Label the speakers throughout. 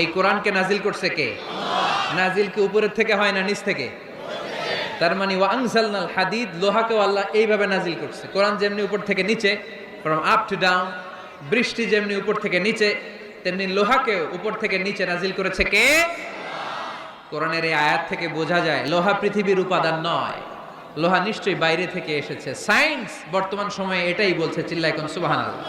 Speaker 1: এই কোরআনকে নাজিল করছে কে? নাজিল কি উপরের থেকে হয় না নিচ থেকে? তার মানে ওয়াংসালনাল হাদিদ, লোহাকেও আল্লাহ এইভাবে নাজিল করছে। কোরআন যেমনি উপর থেকে নিচে ফ্রম আপ টু ডাউন বৃষ্টি যেমনি উপর থেকে নিচে, তেমনি লোহাকে উপর থেকে নিচে নাজিল করেছে কে? কোরআনের এই আয়াত থেকে বোঝা যায়, লোহা পৃথিবীর উপাদান নয়। লোহা নিশ্চয়ই বাইরে থেকে এসেছে। সায়েন্স বর্তমান সময়ে এটাই বলছে চিল্লাই কোন সুবহানাল্লাহ।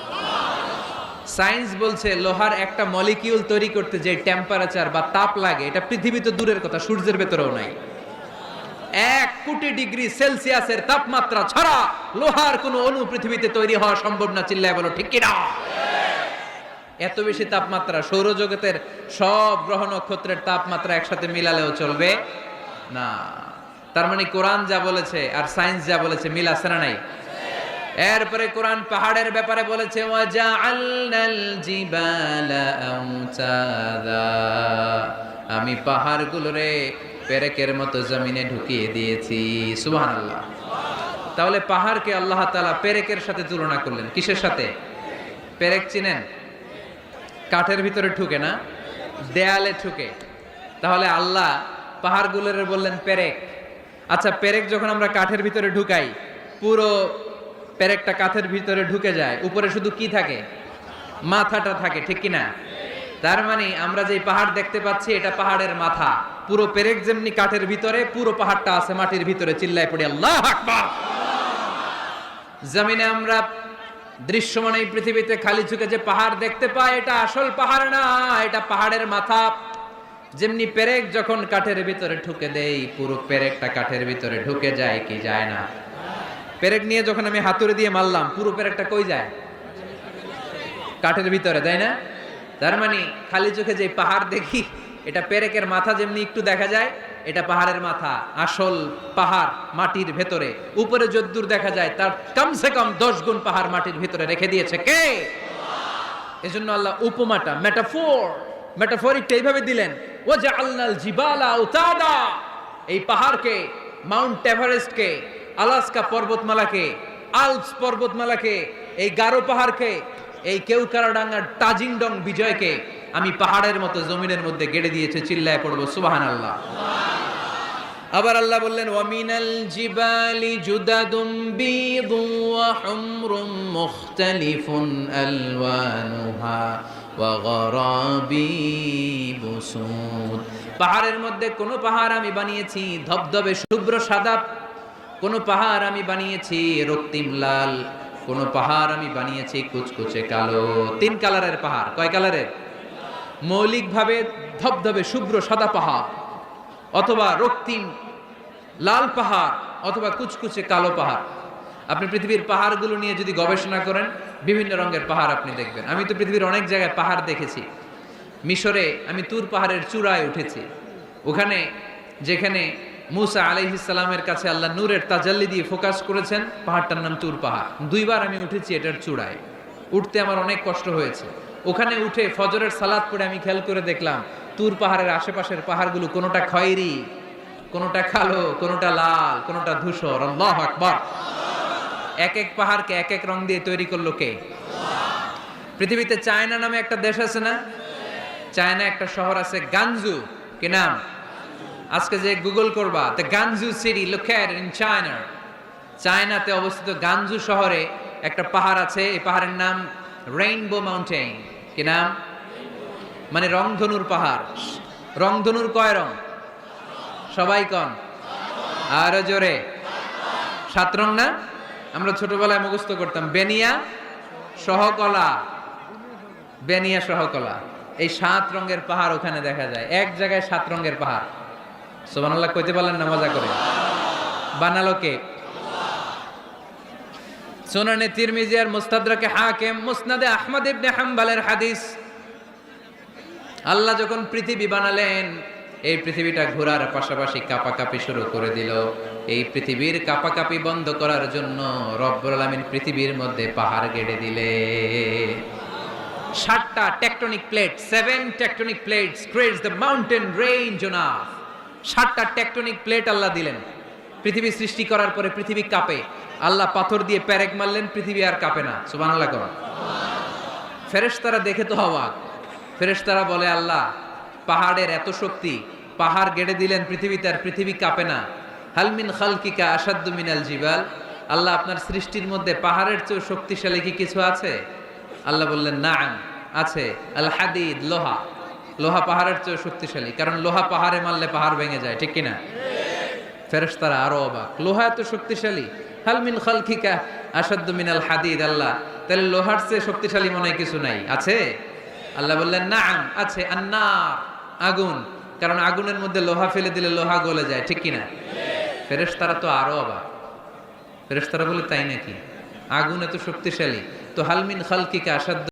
Speaker 1: সায়েন্স বলছে লোহার একটা মলিকিউল তৈরি করতে যে টেম্পারেচার বা তাপ লাগে, এটা পৃথিবী তো দূরের কথা, সূর্যের ভেতরেও নাই। এক কোটি ডিগ্রি সেলসিয়াসের তাপমাত্রা ছাড়া লোহার কোনো অণু পৃথিবীতে তৈরি হওয়া সম্ভব না, চিল্লায় বলো, ঠিক কিনা? এত বেশি তাপমাত্রা, সৌরজগতের সব গ্রহ নক্ষত্রের তাপমাত্রা একসাথে মিলালেও চলবে? না। তার মানে কোরআন যা বলেছে আর সায়েন্স যা বলেছে মিল আছে না নাই? এরপরে কোরআন পাহাড়ের ব্যাপারে বলেছে, ওয়াজআলনাল জিবালা আউতাদা। আমি পাহাড়গুলোরে পেরেকের মতো জমিনে ঢুকিয়ে দিয়েছি, সুবহানাল্লাহ। তাহলে পাহাড়কে আল্লাহ তাআলা পেরেকের সাথে তুলনা করলেন। কিসের সাথে? পেরেক চিনেন? কাঠের ভিতরে ঠুকে না? দেয়ালে ঠুকে তাহলে আল্লাহ পাহাড়গুলোরে বললেন, পেরেক। আচ্ছা পেরেক যখন আমরা কাঠের ভিতরে ঢুকাই, পুরো পেরেকটা কাঠের ভিতরে ঢুকে যায়, উপরে শুধু কি থাকে? মাথাটা থাকে, ঠিক কি না তার মানে আমরা যে পাহাড় দেখতে পাচ্ছি, এটা পাহাড়ের মাথা। পুরো পেরেক যেমনি কাঠের ভিতরে, পুরো পাহাড়টা আছে মাটির ভিতরে, চিল্লায় পড়ে, আল্লাহ জমিনে আমরা দৃশ্যমান এই পৃথিবীতে খালি চোখে যে পাহাড় দেখতে পাই, এটা আসল পাহাড় না, এটা পাহাড়ের মাথা। যেমনি পেরেক যখন কাঠের ভিতরে ঢুকে দেই, পুরো পেরেকটা কাঠের ভিতরে ঢুকে যায়, কি যায় না? পেরেক নিয়ে যখন আমি হাতুড়ে দিয়ে মারলাম, পুরো পেরেকটা কই যায়? কাঠের ভিতরে, তাই না? তার মানে খালি চোখে যে পাহাড় দেখি, এটা পেরেকের মাথা যেমনি একটু দেখা যায়, এটা পাহাড়ের মাথা, আসল পাহাড় মাটির ভেতরে। উপরে যদ্দূর দেখা যায়, তার কমসে কম দশ গুণ পাহাড় মাটির ভিতরে রেখে দিয়েছে কে? এজন্য আল্লাহ উপমাটা মেটাফোর মেটাফোরিকটা এইভাবে দিলেন ও যে আল্লাল জিবালা উতাদা এই পাহাড়কে, মাউন্ট এভারেস্টকে আলাস্কা পর্বতমালাকে, আলপস পর্বতমালাকে, এই গারো পাহাড়কে, এই কেউকারাডাঙ্গার টাজিংডং বিজয়কে আমি পাহাড়ের মতো জমিনের মধ্যে গেড়ে দিয়েছে, চিল্লায় পড়ব সুবাহান আল্লাহ আবার আল্লাহ বললেন, ওয়ামিনাল জিবালি জুদাদুম বিদু ওয়া হুমরুম মুখতালিফুন আলওয়ানুহা ওয়া গরাবিবু সুদ পাহাড়ের মধ্যে কোন পাহাড় আমি বানিয়েছি, ধবধবে শুভ্র সাদা কোন পাহাড় আমি বানিয়েছি রক্তিম লাল, কোন পাহাড় আমি বানিয়েছি কুচকুচে কালো। তিন কালারের পাহাড়, কয় কালারের? মৌলিকভাবে ধবধবে শুভ্র সাদা পাহাড়, অথবা রক্তিম লাল পাহাড়, অথবা কুচকুচে কালো পাহাড়। আপনি পৃথিবীর পাহাড়গুলো নিয়ে যদি গবেষণা করেন, বিভিন্ন রঙের পাহাড় আপনি দেখবেন। আমি তো পৃথিবীর অনেক জায়গায় পাহাড় দেখেছি। মিশরে আমি তুর পাহাড়ের চূড়ায় উঠেছি। ওখানে যেখানে মুসা আলাইহিসালামের কাছে আল্লাহ নূরের তাজাল্লি দিয়ে ফোকাস করেছেন, পাহাড়টার নাম তুর পাহাড়। দুইবার আমি উঠেছি এটার চূড়ায়। উঠতে আমার অনেক কষ্ট হয়েছে। ওখানে উঠে ফজরের সালাদ পড়ে আমি খেয়াল করে দেখলাম, তুর পাহাড়ের আশেপাশের পাহাড়গুলো কোনোটা খয়েরি, কোনোটা কালো, কোনোটা লাল, কোনোটা ধূসর। আল্লাহ আকবার। এক এক পাহাড়কে এক এক রং দিয়ে তৈরি করল কে? পৃথিবীতে চায়না নামে একটা দেশ আছে না? চায়না একটা শহর আছে গাঞ্জু কি নাম? আজকে যে গুগল করবা the Ganzhou city located in China চায়নাতে অবস্থিত গানজু শহরে একটা পাহাড় আছে, এই পাহাড়ের নাম রেইনবো মাউন্টেন কি নাম? মানে রংধনুর পাহাড়। রংধনুর কয় রং? সবাই কন। আরও জোরে। সাত রং না? আমরা ছোটবেলায় মুখস্থ করতাম। বেনিয়া সহকলা বেনিয়া সহকলা এই সাত রঙের পাহাড় ওখানে দেখা যায়। এক জায়গায় সাত রঙের পাহাড়। সোবানাল্লাহ কইতে পারলেন না, মজা করে। বানালো কে? সুনানে তিরমিজি আর মুস্তাদরাকে হাকিম, মুসনাদে আহমদ ইবনে হাম্বালের হাদিস। আল্লাহ যখন পৃথিবী বানালেন, এই পৃথিবীটা ঘোরার পাশাপাশি কাপাকাপি শুরু করে দিল। এই পৃথিবীর কাপাকাপি বন্ধ করার জন্য রব্বুল আলামিন পৃথিবীর মধ্যে পাহাড় গেড়ে দিলে। সাতটা tectonic plate seven tectonic plates creates the mountain range on সাতটা টেকটনিক প্লেট আল্লাহ দিলেন। পৃথিবী সৃষ্টি করার পরে পৃথিবী কাঁপে। আল্লাহ পাথর দিয়ে প্যারেক মারলেন, পৃথিবী আর কাঁপে না। সুবহানাল্লাহ কর। ফেরেশতারা দেখে তো অবাক। ফেরেশতারা বলে, আল্লাহ, পাহাড়ের এত শক্তি, পাহাড় গেড়ে দিলেন পৃথিবীতে আর পৃথিবী কাঁপে না। হালমিন খালকিকা আসাদ্দু মিনাল জিবাল? আল্লাহ, আপনার সৃষ্টির মধ্যে পাহাড়ের চেয়েও শক্তিশালী কি কিছু আছে? আল্লাহ বললেন না আছে আল হাদিদ লোহা। লোহা পাহাড়ের চেয়েও শক্তিশালী। কারণ লোহা পাহাড়ে মারলে পাহাড় ভেঙে যায়, ঠিক কিনা? ফেরেশতারা আরও অবাক। লোহা এত শক্তিশালী। হালমিন খালকিকা আসাদ্দু মিনাল হাদিদ, আল্লাহ। তাহলে লোহার চেয়ে শক্তিশালী মনে কিছু নাই। আছে? আল্লাহ বললেন, নাম, আছে। আন্নার, আগুন। কারণ আগুনের মধ্যে লোহা ফেলে দিলে লোহা গলে যায়, ঠিক কিনা? ফেরেশতারা তো আরও অবাক। ফেরেশতারা বলে, তাই নাকি? আগুন এত শক্তিশালী। তো হালমিন খালকিকা আসাদ্দু